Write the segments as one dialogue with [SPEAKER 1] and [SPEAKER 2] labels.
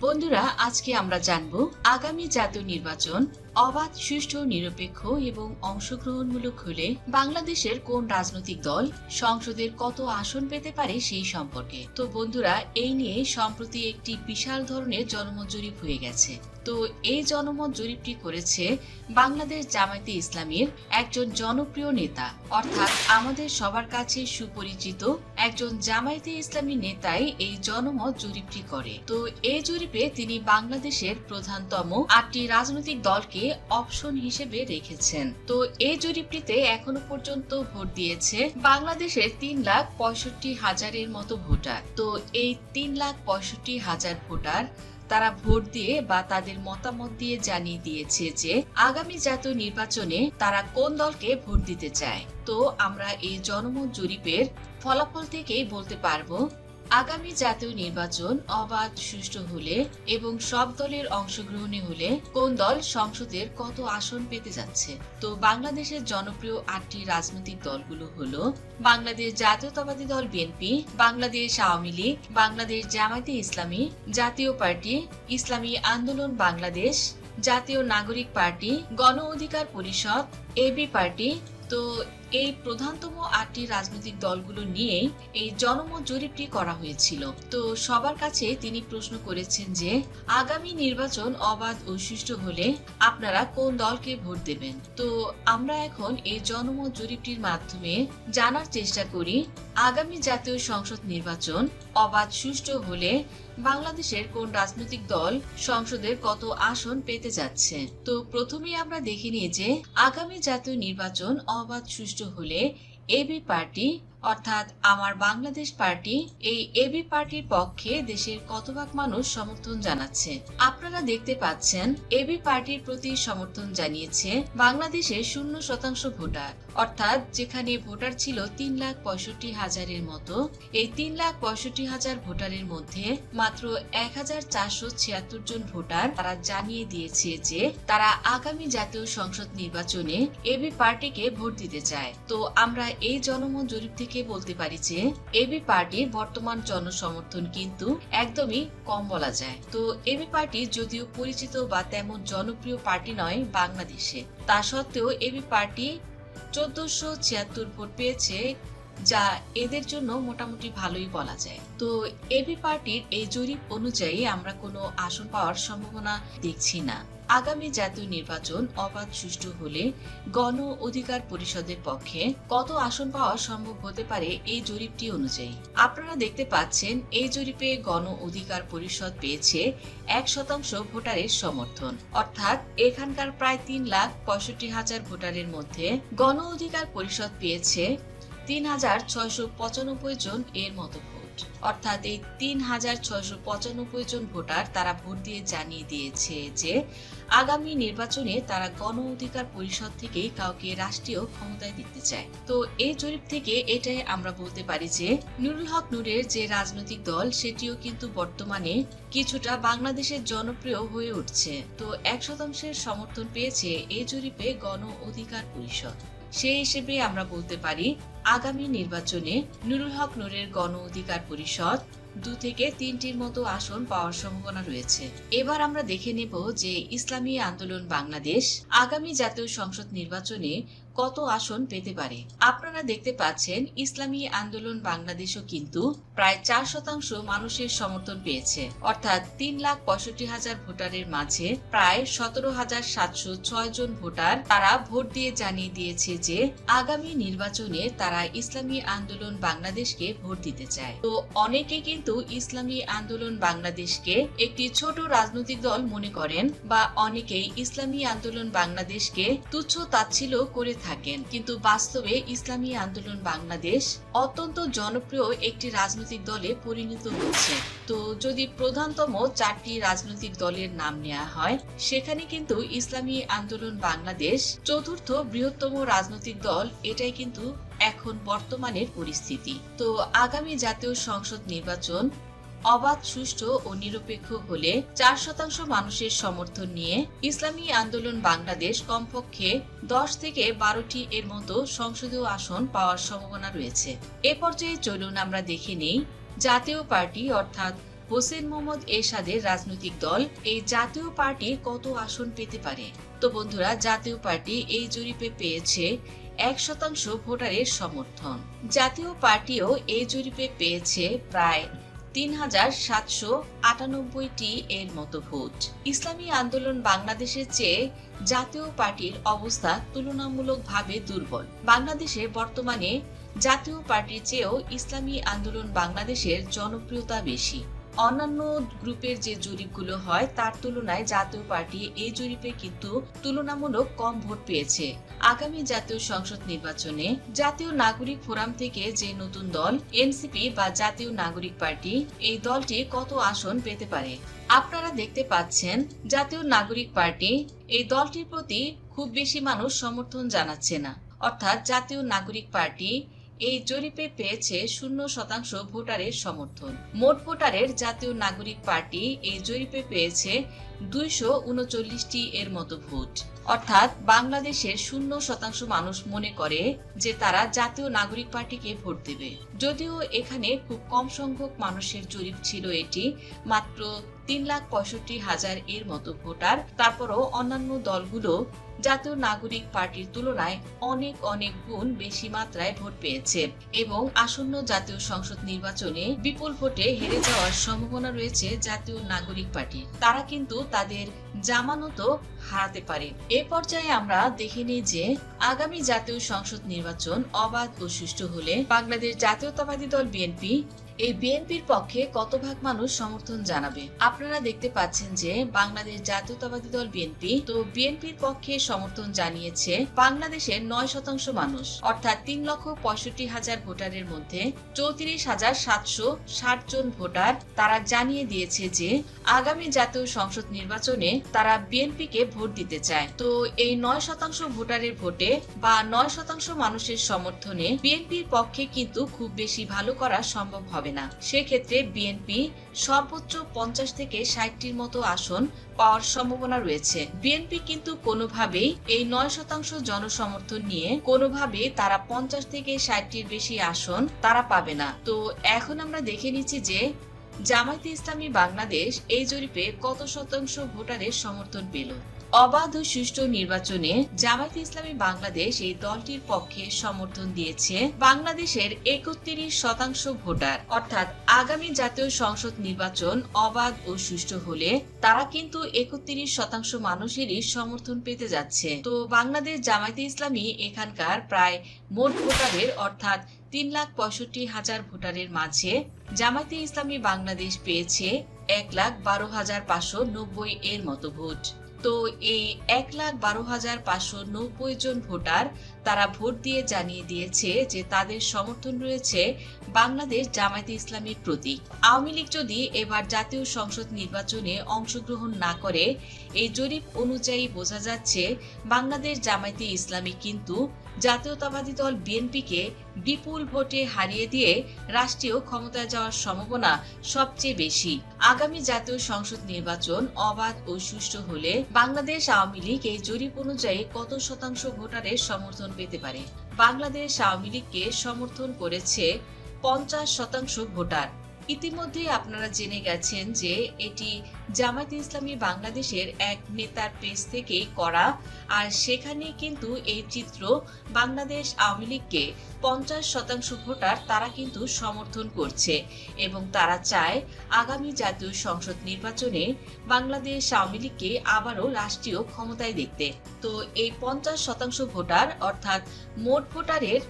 [SPEAKER 1] বন্ধুরা আজকে আমরা জানব আগামী জাতীয় নির্বাচন অবাধ, সুষ্ঠু, নিরপেক্ষ এবং অংশগ্রহণমূলক হলে বাংলাদেশের কোন রাজনৈতিক দল সংসদের কত আসন পেতে পারে সেই সম্পর্কে। তো বন্ধুরা, এই নিয়ে সম্প্রতি একটি বিশাল ধরনের জনমত জরিপ হয়ে গেছে। তো এই জনমত জরিপটি করেছে বাংলাদেশ জামায়াতে ইসলামীর একজন জনপ্রিয় নেতা, অর্থাৎ আমাদের সবার কাছে সুপরিচিত একজন জামায়াতে ইসলামী নেতাই এই জনমত জরিপটি করে। তো এই জরিপে তিনি বাংলাদেশের প্রধানতম আটটি রাজনৈতিক দলকে অপশন হিসেবে রেখেছেন। তো এই জরিপটিতে এখনও পর্যন্ত ভোট দিয়েছে বাংলাদেশের তিন লাখ পঁয়ষট্টি হাজারের মতো ভোটার। তো এই তিন লাখ পঁয়ষট্টি হাজার ভোটার তারা ভোট দিয়ে বা তাদের মতামত দিয়ে জানিয়ে দিয়েছে যে, আগামী জাতীয় নির্বাচনে তারা কোন দলকে ভোট দিতে চায়। তো আমরা এই জনমত জরিপের ফলাফল থেকেই বলতে পারব আগামী জাতীয় নির্বাচন অবাধ, সুষ্ঠু হলে এবং সব দলের অংশগ্রহণে হলে কোন দল সংসদের কত আসন পেতে যাচ্ছে? তো বাংলাদেশের জনপ্রিয় আটটি রাজনৈতিক দলগুলো হলো বাংলাদেশ জাতীয়তাবাদী দল বিএনপি, বাংলাদেশ আওয়ামী লীগ, বাংলাদেশ জামায়াতে ইসলামী জাতীয় পার্টি, ইসলামী আন্দোলন বাংলাদেশ, জাতীয় নাগরিক পার্টি, গণ অধিকার পরিষদ এবি পার্টি, তো এই প্রধানতম আটটি রাজনৈতিক দলগুলো নিয়ে এই জনমত জরিপটি করা হয়েছিল। তো সবার কাছে তিনি প্রশ্ন করেছেন যে, আগামী নির্বাচন অবাধ ও সুষ্ঠু হলে আপনারা কোন দলকে ভোট দেবেন? তো আমরা এখন এই জনমত জরিপটির মাধ্যমে জানার চেষ্টা করি, আগামী জাতীয় সংসদ নির্বাচন অবাধ সুষ্ঠু হলে বাংলাদেশের কোন রাজনৈতিক দল সংসদের কত আসন পেতে যাচ্ছে? তো প্রথমেই আমরা দেখে নিই যে, আগামী জাতীয় নির্বাচন অবাধ সুষ্ঠু হলে এবি পার্টি অর্থাৎ আমার বাংলাদেশ পার্টি, এই এবি পার্টির পক্ষে দেশের কত ভাগ মানুষ সমর্থন জানাচ্ছে। আপনারা দেখতে পাচ্ছেন এবি পার্টির প্রতি সমর্থন জানিয়েছে বাংলাদেশে শূন্য শতাংশ ভোটার। অর্থাৎ যেখানে ভোটার ছিল তিন লাখ পঁয়ষট্টি হাজারের মতো, এই তিন লাখ পঁয়ষট্টি হাজার ভোটারের মধ্যে মাত্র এক হাজার চারশো ছিয়াত্তর জন ভোটার তারা জানিয়ে দিয়েছে যে তারা আগামী জাতীয় সংসদ নির্বাচনে এবি পার্টিকে ভোট দিতে চায়। তো আমরা এই জনমত জরিপ থেকে বলতে পারি যে এবি পার্টির বর্তমান জনসমর্থন কিন্তু একদমই কম বলা যায়। তো এবি পার্টি যদিও পরিচিত বা তেমন জনপ্রিয় পার্টি নয় বাংলাদেশে, তা সত্ত্বেও এবি পার্টি চোদ্দশো ছিয়াত্তর ভোট পেয়েছে, যা এদের জন্য মোটামুটি ভালোই বলা যায়। তো এবি পার্টির এই জরিপ অনুযায়ী আমরা কোনো আসন পাওয়ার সম্ভাবনা দেখছি না। আগামী জাতীয় নির্বাচন অবাধ সুষ্ঠু হলে গণ অধিকার পরিষদের পক্ষে কত আসন পাওয়া সম্ভব হতে পারে এই জরিপটি অনুযায়ী। আপনারা দেখতে পাচ্ছেন, এই জরিপে গণ অধিকার পরিষদ পেয়েছে এক শতাংশ ভোটারের সমর্থন। অর্থাৎ এখানকার প্রায় তিন লাখ পঁয়ষট্টি হাজার ভোটারের মধ্যে গণ অধিকার পরিষদ পেয়েছে তিন হাজার ছয়শো পঁচানব্বই জন এর মতো অর্থাৎ এই তিন হাজার ছয়শো পঁচানব্বই জন ভোটার তারা ভোট দিয়ে জানিয়ে দিয়েছে যে আগামী নির্বাচনে তারা গণ অধিকার পরিষদ থেকেই কাউকে রাষ্ট্রীয় ক্ষমতায় দেখতে চায়। তো এই জরিপ থেকে এটাই আমরা বলতে পারি যে নুরুল হক নূরের যে রাজনৈতিক দল, সেটিও কিন্তু বর্তমানে কিছুটা বাংলাদেশের জনপ্রিয় হয়ে উঠছে। তো এক শতাংশের সমর্থন পেয়েছে এই জরিপে গণ অধিকার পরিষদ। সেই হিসেবে আমরা বলতে পারি, আগামী নির্বাচনে নুরুল হক নুরের গণ অধিকার পরিষদ দু থেকে তিনটির মতো আসন পাওয়ার সম্ভাবনা রয়েছে। এবার আমরা দেখে নেব যে ইসলামী আন্দোলন বাংলাদেশ আগামী জাতীয় সংসদ নির্বাচনে কত আসন পেতে পারে? আপনারা দেখতে পাচ্ছেন, ইসলামী আন্দোলন বাংলাদেশও কিন্তু প্রায় চার শতাংশ মানুষের সমর্থন পেয়েছে। অর্থাৎ তিন লাখ পঁয়ষট্টি হাজার ভোটারের মাঝে প্রায় সতেরো হাজার সাতশো ছয় জন ভোটার তারা ভোট দিয়ে জানিয়ে দিয়েছে যে, আগামী নির্বাচনে তারা ইসলামী আন্দোলন বাংলাদেশকে ভোট দিতে চায়। তো অনেকে কিন্তু ইসলামী আন্দোলন বাংলাদেশকে একটি ছোট রাজনৈতিক দল মনে করেন বা অনেকেই ইসলামী আন্দোলন বাংলাদেশকে তুচ্ছ তাচ্ছিল্য করে থাকেন। কিন্তু বাস্তবে ইসলামী আন্দোলন বাংলাদেশ অত্যন্ত জনপ্রিয় একটি রাজনৈতিক দলে পরিণত হচ্ছে তো যদি প্রধানতম চারটি রাজনৈতিক দলের নাম নেওয়া হয়, সেখানে কিন্তু ইসলামী আন্দোলন বাংলাদেশ চতুর্থ বৃহত্তম রাজনৈতিক দল, এটাই কিন্তু এখন বর্তমানের পরিস্থিতি। তো আগামী জাতীয় সংসদ নির্বাচন অবাধ, সুষ্ঠু ও নিরপেক্ষ হলে চার শতাংশ মানুষের সমর্থন নিয়ে ইসলামী আন্দোলন বাংলাদেশ কমপক্ষে দশ থেকে বারোটি এর মতো সংসদীয় আসন পাওয়ার সম্ভাবনা রয়েছে। এ পর্যায়ে চলুন আমরা দেখে নেই, জাতীয় পার্টি অর্থাৎ হোসেন মোহাম্মদ এরশাদের রাজনৈতিক দল এই জাতীয় পার্টি কত আসন পেতে পারে? তো বন্ধুরা, জাতীয় পার্টি এই জরিপে পেয়েছে এক শতাংশ ভোটারের সমর্থন। জাতীয় পার্টিও এই জরিপে পেয়েছে প্রায় তিন হাজার সাতশো আটানব্বইটি এর মতো ভোট। ইসলামী আন্দোলন বাংলাদেশের চেয়ে জাতীয় পার্টির অবস্থা তুলনামূলকভাবে দুর্বল। বাংলাদেশে বর্তমানে জাতীয় পার্টির চেয়েও ইসলামী আন্দোলন বাংলাদেশের জনপ্রিয়তা বেশি। অন্যান্য গ্রুপের যে জরিপগুলো হয়, তার তুলনায় জাতীয় পার্টি এই জরিপে কিন্তু তুলনামূলক কম ভোট পেয়েছে। আগামী জাতীয় সংসদ নির্বাচনে জাতীয় নাগরিক ফোরাম থেকে যে নতুন দল, এনসিপি বা জাতীয় নাগরিক পার্টি, এই দলটি কত আসন পেতে পারে? আপনারা দেখতে পাচ্ছেন, জাতীয় নাগরিক পার্টি এই দলটির প্রতি খুব বেশি মানুষ সমর্থন জানাচ্ছে না। অর্থাৎ জাতীয় নাগরিক পার্টি এই জরিপে পেয়েছে শূন্য শতাংশ ভোটারের সমর্থন। মোট ভোটারের জাতীয় নাগরিক পার্টি এই জরিপে পেয়েছে দুইশো উনচল্লিশটি এর মতো ভোট। অর্থাৎ বাংলাদেশের শূন্য শতাংশ মানুষ মনে করে যে তারা জাতীয় নাগরিক পার্টিকে ভোট দেবে। যদিও এখানে খুব কম সংখ্যক মানুষের জরিপ ছিল এটি, মাত্র তিন লাখ পঁয়ষট্টি হাজার এর মতো ভোটার। তারপরও অন্যান্য দলগুলো জাতীয় নাগরিক পার্টির তুলনায় অনেক অনেক গুণ বেশি মাত্রায় ভোট পেয়েছে এবং আসন্ন জাতীয় সংসদ নির্বাচনে বিপুল ভোটে হেরে যাওয়ার সম্ভাবনা রয়েছে জাতীয় নাগরিক পার্টির। তারা কিন্তু তাদের জামানতও হারাতে পারে। এ পর্যায়ে আমরা দেখে নিই যে আগামী জাতীয় সংসদ নির্বাচন অবাধ ও সুষ্ঠু হলে বাংলাদেশ জাতীয়তাবাদী দল বিএনপি এই বিএনপির পক্ষে কত ভাগ মানুষ সমর্থন জানাবে? আপনারা দেখতে পাচ্ছেন যে বাংলাদেশ জাতীয়তাবাদী দল বিএনপি তো বিএনপির পক্ষে সমর্থন জানিয়েছে বাংলাদেশের নয় শতাংশ মানুষ। অর্থাৎ তিন লক্ষ পঁয়ষট্টি হাজার ভোটারের মধ্যে চৌত্রিশ হাজার সাতশো ষাট জন ভোটার তারা জানিয়ে দিয়েছে যে আগামী জাতীয় সংসদ নির্বাচনে তারা বিএনপিকে ভোট দিতে চায়। তো এই নয় শতাংশ ভোটারের ভোটে বা নয় শতাংশ মানুষের সমর্থনে বিএনপির পক্ষে কিন্তু খুব বেশি ভালো করা সম্ভব হবে না। সেক্ষেত্রে বিএনপি সর্বোচ্চ পঞ্চাশ থেকে ষাটটির মতো আসন পাওয়ার সম্ভাবনা রয়েছে। বিএনপি কিন্তু কোনোভাবেই এই নয় শতাংশ জনসমর্থন নিয়ে কোনোভাবে তারা পঞ্চাশ থেকে ষাটটির বেশি আসন তারা পাবে না। তো এখন আমরা দেখে নিচ্ছি যে জামায়াতে ইসলামী বাংলাদেশ এই জরিপে কত শতাংশ ভোটারের সমর্থন পেল। অবাধ ও সুষ্ঠু নির্বাচনে জামায়াতে ইসলামী বাংলাদেশ এই দলটির পক্ষে সমর্থন দিয়েছে বাংলাদেশের একত্রিশ শতাংশ ভোটার। অর্থাৎ আগামী জাতীয় সংসদ নির্বাচন অবাধ ও সুষ্ঠু হলে তারা কিন্তু একত্রিশ শতাংশ মানুষেরই সমর্থন পেতে যাচ্ছে। তো বাংলাদেশ জামায়াতে ইসলামী এখানকার প্রায় মোট ভোটারের অর্থাৎ তিন লাখ পঁয়ষট্টি হাজার ভোটারের মাঝে জামায়াতে ইসলামী বাংলাদেশ পেয়েছে এক লাখ বারো হাজার পাঁচশো নব্বই এর মতো ভোট। তো এই এক লাখ বারো হাজার পাঁচশো নব্বই জন ভোটার তারা ভোট দিয়ে জানিয়ে দিয়েছে যে তাদের সমর্থন রয়েছে বাংলাদেশ জামায়াতে ইসলামীর প্রতি। আওয়ামী লীগ যদি এবার জাতীয় সংসদ নির্বাচনে অংশগ্রহণ না করে, এই জরিপ অনুযায়ী বোঝা যাচ্ছে বাংলাদেশ জামায়াতে ইসলামী কিন্তু জাতীয়তাবাদী দল বিএনপিকে বিপুল ভোটে হারিয়ে দিয়ে রাষ্ট্রীয় ক্ষমতায় যাওয়ার সম্ভাবনা সবচেয়ে বেশি। আগামী জাতীয় সংসদ নির্বাচন অবাধ ও সুষ্ঠু হলে বাংলাদেশ আওয়ামী লীগ এই জরিপ অনুযায়ী কত শতাংশ ভোটারের সমর্থন পেতে পারে। বাংলাদেশ আওয়ামী লীগকে সমর্থন করেছে পঞ্চাশ শতাংশ ভোটার। ইতিমধ্যে আপনারা জেনে গেছেন যে এটি জামায়াতে ইসলামী বাংলাদেশের এক নেতার পেজ থেকেই করা। আর সেখানে কিন্তু এই চিত্র বাংলাদেশ আওয়ামী লীগকে পঞ্চাশ শতাংশ ভোটার তারা কিন্তু সমর্থন করছে এবং তারা চায় আগামী জাতীয় সংসদ নির্বাচনে বাংলাদেশ আওয়ামী লীগকে আবারও রাষ্ট্রীয় ক্ষমতায় দেখতে। তো এই পঞ্চাশ শতাংশ ভোটার অর্থাৎ মোট ভোটারের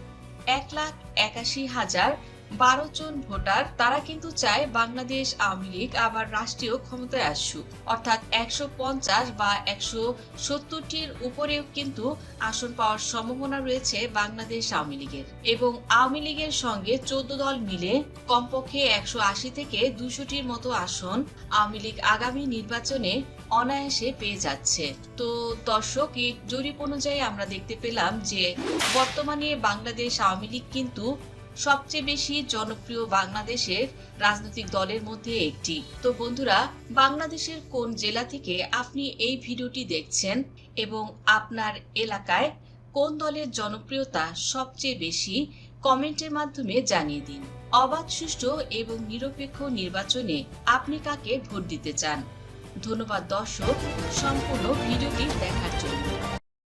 [SPEAKER 1] এক লাখ একাশি হাজার বারো জন ভোটার, তারা কিন্তু চায় বাংলাদেশ আওয়ামী লীগ আবার রাষ্ট্রীয় ক্ষমতায় আসুক। অর্থাৎ একশো পঞ্চাশ বা একশো সত্তরটির উপরেও কিন্তু আসন পাওয়ার সম্ভাবনা রয়েছে বাংলাদেশ আওয়ামী লীগের। এবং আওয়ামী লীগের সঙ্গে চোদ্দ দল মিলে কমপক্ষে একশো আশি থেকে দুশোটির মতো আসন আওয়ামী লীগ আগামী নির্বাচনে অনায়াসে পেয়ে যাচ্ছে। তো দর্শক, এই জরিপ অনুযায়ী আমরা দেখতে পেলাম যে বর্তমানে বাংলাদেশ আওয়ামী লীগ কিন্তু সবচেয়ে বেশি জনপ্রিয় বাংলাদেশের রাজনৈতিক দলের মধ্যে একটি। তো বন্ধুরা, বাংলাদেশের কোন জেলা থেকে আপনি এই ভিডিওটি দেখছেন এবং আপনার এলাকায় কোন দলের জনপ্রিয়তা সবচেয়ে বেশি কমেন্টের মাধ্যমে জানিয়ে দিন। অবাধ, সুষ্ঠু এবং নিরপেক্ষ নির্বাচনে আপনি কাকে ভোট দিতে চান? ধন্যবাদ দর্শক, সম্পূর্ণ ভিডিওটি দেখার জন্য।